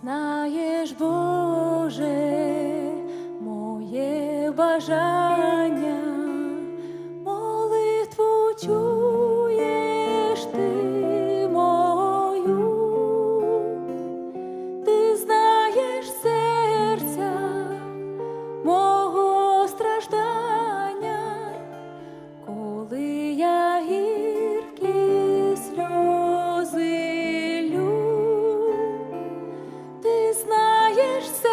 знаєш, Боже, моє бажання, знаєш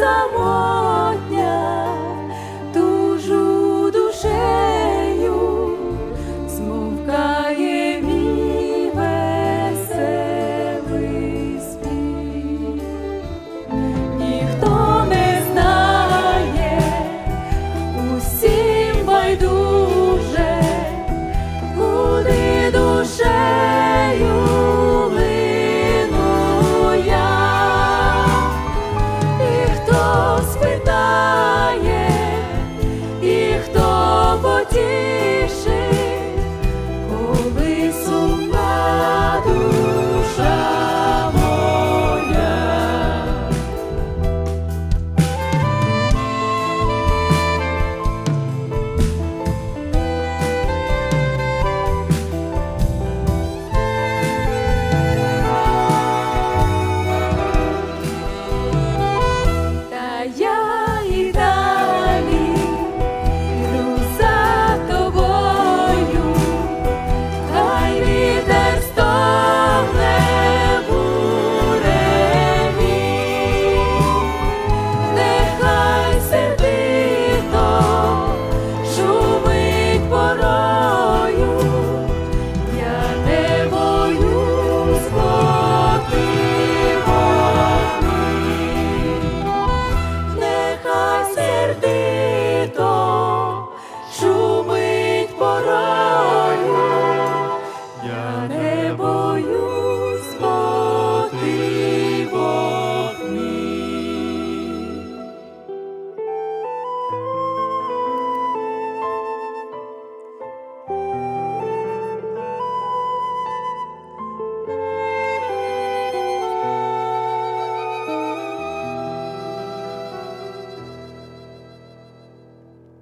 я give. Тобою.